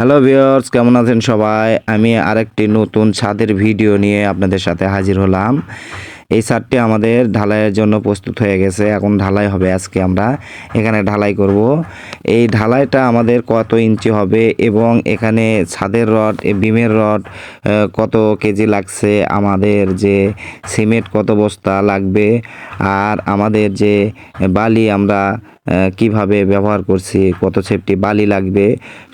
Hello viewers কেমন আছেন সবাই? আমি আরেকটি নতুন ছাদের ভিডিও নিয়ে আপনাদের সাথে হাজির হলাম। এই ছাদটি আমাদের ঢালাইয়ের জন্য প্রস্তুত হয়ে গেছে। এখন ঢালাই হবে আজকে আমরা। এখানে ঢালাই করব। এই ঢালাইটা আমাদের কত ইঞ্চি হবে এবং এখানে ছাদের রড বিমের রড কত কেজি লাগছে, আমাদের যে সিমেন্ট কত বস্তা লাগবে, আর আমাদের যে বালি আমরা কীভাবে ব্যবহার করছি, কত সেফটি বালি লাগবে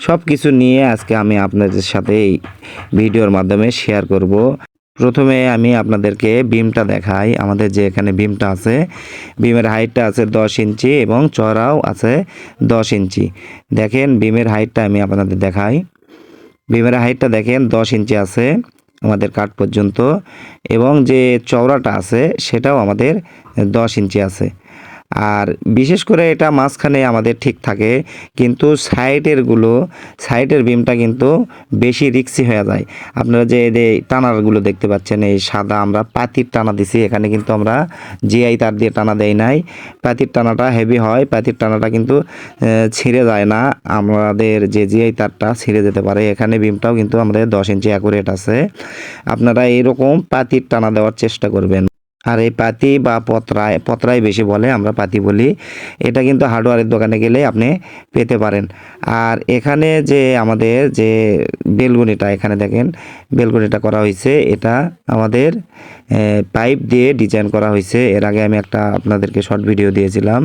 সব কিছু নিয়ে আজকে আমি আপনাদের সাথে এই ভিডিওর মাধ্যমে শেয়ার করব। প্রথমে আমি আপনাদেরকে বিমটা দেখাই। আমাদের যে এখানে বিমটা আছে, বিমের হাইটটা আছে দশ ইঞ্চি এবং চড়াও আছে দশ ইঞ্চি। দেখেন বিমের হাইটটা আমি আপনাদের দেখাই। বিমের হাইটটা দেখেন দশ ইঞ্চি আছে আমাদের কাঠ পর্যন্ত এবং যে চওড়াটা আছে সেটাও আমাদের দশ ইঞ্চি আছে। আর বিশেষ করে এটা মাঝখানে আমাদের ঠিক থাকে, কিন্তু সাইডেরগুলো সাইডের বিমটা কিন্তু বেশি রিক্সি হয়ে যায়। আপনারা যে যে টানারগুলো দেখতে পাচ্ছেন, এই সাদা আমরা পাতির টানা দিছি, এখানে কিন্তু আমরা জিআই তার দিয়ে টানা দেই নাই। পাতির টানাটা হেভি হয়, পাতির টানাটা কিন্তু ছিঁড়ে যায় না। আমাদের যে জিআই তারটা ছিঁড়ে যেতে পারে, এখানে বিমটাও কিন্তু আমাদের দশ ইঞ্চি অ্যাকুরেট আছে। আপনারা এইরকম পাতির টানা দেওয়ার চেষ্টা করবেন। আর এই পাতি বা পত্রায় পতরাই বেশি বলে আমরা পাতি বলি। এটা কিন্তু হার্ডওয়্যারের দোকানে গেলে আপনি পেতে পারেন। আর এখানে যে আমাদের যে বেলগুনিটা, এখানে দেখেন বেলগুনিটা করা হয়েছে। এটা আমাদের পাইপ দিয়ে ডিজাইন করা হয়েছে। এর আগে আমি একটা আপনাদেরকে শর্ট ভিডিও দিয়েছিলাম।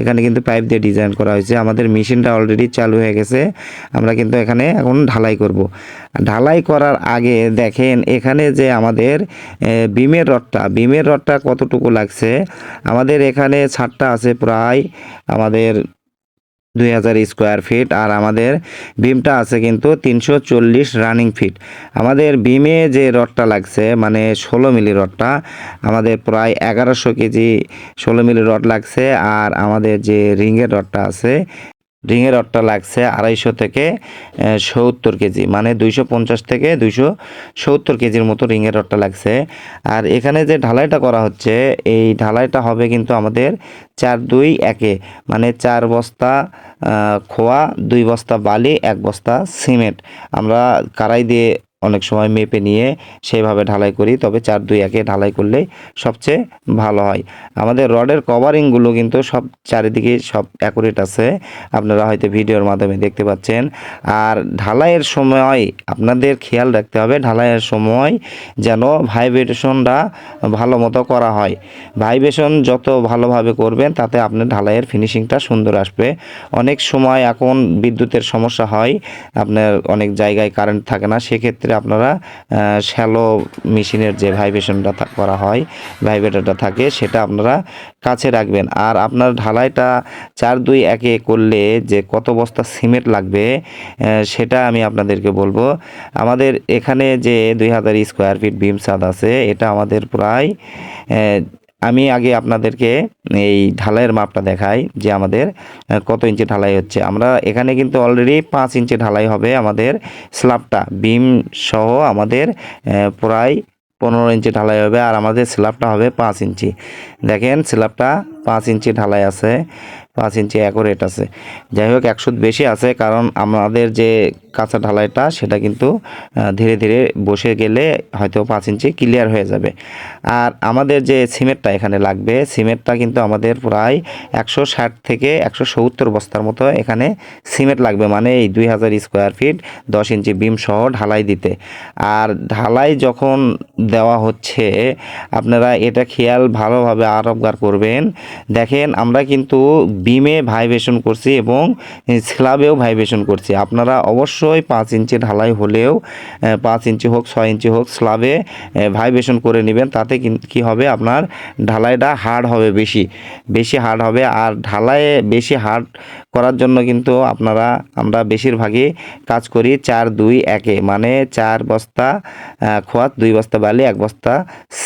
এখানে কিন্তু পাইপ দিয়ে ডিজাইন করা হয়েছে। আমাদের মেশিনটা অলরেডি চালু হয়ে গেছে। আমরা কিন্তু এখানে এখন ঢালাই করব। ঢালাই করার আগে দেখেন এখানে যে আমাদের বিমের রডটা, বিমের রডটা কতটুকু লাগছে? আমাদের এখানে ছাদটা আছে প্রায় আমাদের দুই হাজার স্কোয়ার ফিট আর আমাদের বিমটা আছে কিন্তু তিনশো চল্লিশ রানিং ফিট। আমাদের বিমে যে রডটা লাগছে মানে ষোলো মিলি রডটা, আমাদের প্রায় এগারোশো কেজি ষোলো মিলি রড লাগছে আর আমাদের যে রিংয়ের রডটা আছে রিংয়ের রডটা লাগছে আড়াইশো থেকে সত্তর কেজি মানে দুইশো পঞ্চাশ থেকে দুইশো সত্তর কেজির মতো রিংয়ের রডটা লাগছে। আর এখানে যে ঢালাইটা করা হচ্ছে, এই ঢালাইটা হবে কিন্তু আমাদের চার দুই একে মানে চার বস্তা খোয়া, দুই বস্তা বালি, এক বস্তা সিমেন্ট। আমরা কারাই দিয়ে অনেক সময় মেপে নিয়ে সেইভাবে ঢালাই করি, তবে চার দুই একে ঢালাই করলে সবচেয়ে ভালো হয়। আমাদের রডের কভারিংগুলো কিন্তু সব চারিদিকে সব অ্যাকুরেট আছে, আপনারা হয়তো ভিডিওর মাধ্যমে দেখতে পাচ্ছেন। আর ঢালাইয়ের সময় আপনাদের খেয়াল রাখতে হবে, ঢালাইয়ের সময় যেন ভাইব্রেশনটা ভালো মতো করা হয়। ভাইব্রেশন যত ভালোভাবে করবেন, তাতে আপনার ঢালাইয়ের ফিনিশিংটা সুন্দর আসবে। অনেক সময় এখন বিদ্যুতের সমস্যা হয়, আপনার অনেক জায়গায় কারেন্ট থাকে না, সেক্ষেত্রে আপনারা শ্যালো মেশিনের যে ভাইব্রেশনটা করা হয়, ভাইব্রেটারটা থাকে, সেটা আপনারা কাছে রাখবেন। আর আপনার ঢালাইটা চার দুই একে করলে যে কত বস্তা সিমেন্ট লাগবে সেটা আমি আপনাদেরকে বলব। আমাদের এখানে যে দুই হাজার স্কোয়ার ফিট বিম সাদ আছে, এটা আমাদের প্রায় আমি আগে আপনাদেরকে এই ঢালাইয়ের মাপটা দেখাই যে আমাদের কত ইঞ্চি ঢালাই হচ্ছে। আমরা এখানে কিন্তু অলরেডি পাঁচ ইঞ্চি ঢালাই হবে আমাদের স্ল্যাবটা বিম সহ আমাদের প্রায় পনেরো ইঞ্চি ঢালাই হবে আর আমাদের স্ল্যাবটা হবে পাঁচ ইঞ্চি। দেখেন স্ল্যাবটা পাঁচ ইঞ্চি ঢালাই আছে, পাঁচ ইঞ্চি অ্যাকোরেট আছে। যাই হোক একশো বেশি আছে, কারণ আমাদের যে কাঁচা ঢালাইটা, সেটা কিন্তু ধীরে ধীরে বসে গেলে হয়তো পাঁচ ইঞ্চি ক্লিয়ার হয়ে যাবে। আর আমাদের যে সিমেন্টটা এখানে লাগবে, সিমেন্টটা কিন্তু আমাদের প্রায় একশো ষাট থেকে একশো সত্তর বস্তার মতো এখানে সিমেন্ট লাগবে মানে এই দুই হাজার স্কোয়ার ফিট দশ ইঞ্চি বিম সহ ঢালাই দিতে। আর ঢালাই যখন দেওয়া হচ্ছে, আপনারা এটা খেয়াল ভালোভাবে আরবগার করবেন দেখেন, আমরা কিন্তু বিমে ভাইব্রেশন করছি এবং স্ল্যাবেও ভাইব্রেশন করছি। আপনারা অবশ্যই পাঁচ ইঞ্চি ঢালাই হলেও পাঁচ ইঞ্চি হোক, ছয় ইঞ্চি হোক স্ল্যাবে ভাইব্রেশন করে নেবেন, তাতে কি হবে? আপনার ঢালাইটা হার্ড হবে বেশি বেশি হার্ড হবে। আর ঢালাইয়ে বেশি হার্ড করার জন্য কিন্তু আপনারা, আমরা বেশিরভাগই কাজ করি চার দুই একে মানে চার বস্তা খোয়াত, দুই বস্তা বালি, এক বস্তা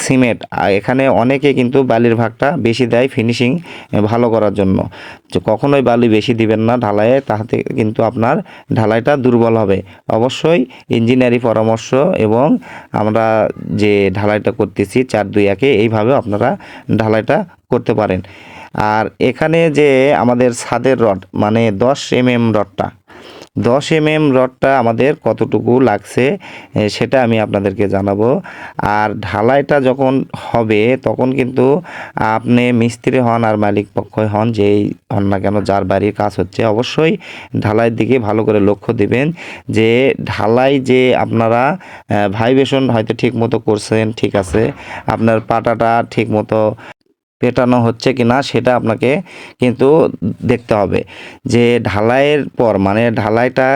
সিমেন্ট। এখানে অনেকে কিন্তু বালির ভাগটা বেশি দেয় ফিনিশিং ভালো করার জন্য। যে কখনোই বালি বেশি দিবেন না, ঢালাইয়ে তাহাতে কিন্তু আপনার ঢালাইটা দুর্বল হবে। অবশ্যই ইঞ্জিনিয়ারি পরামর্শ এবং আমরা যে ঢালাইটা করতেছি চার দুই একে এইভাবে আপনারা ঢালাইটা করতে পারেন। আর এখানে যে আমাদের ছাদের রড মানে দশ এম এম রডটা দশ এম এম রডটা আমাদের কতটুকু লাগছে সেটা আমি আপনাদেরকে জানাব। আর ঢালাইটা যখন হবে, তখন কিন্তু আপনি মিস্ত্রি হন আর মালিক পক্ষই হন, যেই হন না কেন, যার বাড়ির কাজ হচ্ছে, অবশ্যই ঢালাইয়ের দিকে ভালো করে লক্ষ্য দিবেন যে ঢালাই যে আপনারা ভাইব্রেশন হয়তো ঠিক মতো করছেন, ঠিক আছে, আপনার পাটাটা ঠিক মতো পেটানো হচ্ছে কি না সেটা আপনাকে কিন্তু দেখতে হবে। যে ঢালাইয়ের পর মানে ঢালাইটা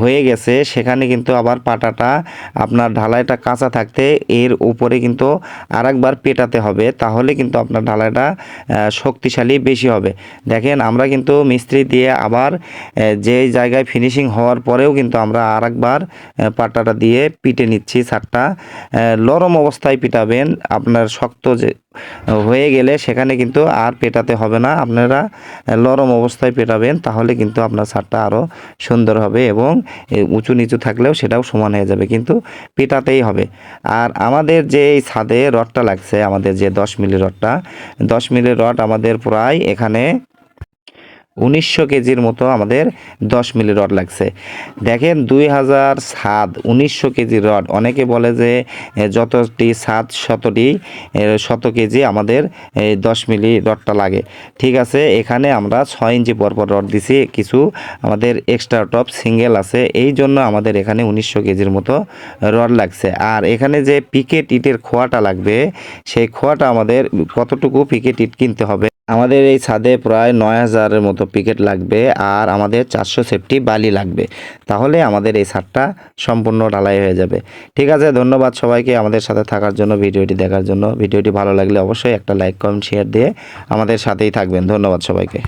হয়ে গেছে সেখানে কিন্তু আবার পাটাটা আপনার ঢালাইটা কাঁচা থাকতে এর উপরে কিন্তু আরেকবার পেটাতে হবে তাহলে কিন্তু আপনার ঢালাইটা শক্তিশালী বেশি হবে। দেখেন আমরা কিন্তু মিস্ত্রি দিয়ে আবার যে জায়গায় ফিনিশিং হওয়ার পরেও কিন্তু আমরা আরেকবার পাটাটা দিয়ে পিটে নিচ্ছি আহ, নরম অবস্থায় পিটাবেন আপনার শক্ত যে হয়ে গেলে সেখানে কিন্তু আর পেটাতে হবে না। আপনারা নরম অবস্থায় পেটাবেন, তাহলে কিন্তু আপনার ছাদটা আরও সুন্দর হবে এবং উঁচু নিচু থাকলেও সেটাও সমান হয়ে যাবে, কিন্তু পেটাতেই হবে। আর আমাদের যে এই ছাদে রডটা লাগছে, আমাদের যে দশ মিলি রডটা, দশ মিলি রড আমাদের প্রায় এখানে উনিশশো কেজির মতো আমাদের দশ মিলি রড লাগছে। দেখেন দুই হাজার সাত উনিশশো কেজি রড। অনেকে বলে যে যতটি সাত, শতটি শত কেজি আমাদের দশ মিলি রডটা লাগে। ঠিক আছে, এখানে আমরা ছয় ইঞ্চি পরপর রড দিছি, কিছু আমাদের এক্সট্রা টপ সিঙ্গেল আছে। এই জন্য আমাদের এখানে উনিশশো কেজির মতো রড লাগছে। আর এখানে যে পিকেট ইটের খোয়াটা লাগবে, সেই খোয়াটা আমাদের কতটুকু পিকেট ইট কিনতে হবে আমাদের এই ছাদে প্রায় নয় হাজারের মতো পিকেট লাগবে আর আমাদের চারশো সেফটি বালি লাগবে। তাহলে আমাদের এই ছাদটা সম্পূর্ণ ঢালাই হয়ে যাবে। ঠিক আছে, ধন্যবাদ সবাইকে আমাদের সাথে থাকার জন্য, ভিডিওটি দেখার জন্য। ভিডিওটি ভালো লাগলে অবশ্যই একটা লাইক, কমেন্ট শেয়ার দিয়ে আমাদের সাথেই থাকবেন। ধন্যবাদ সবাইকে।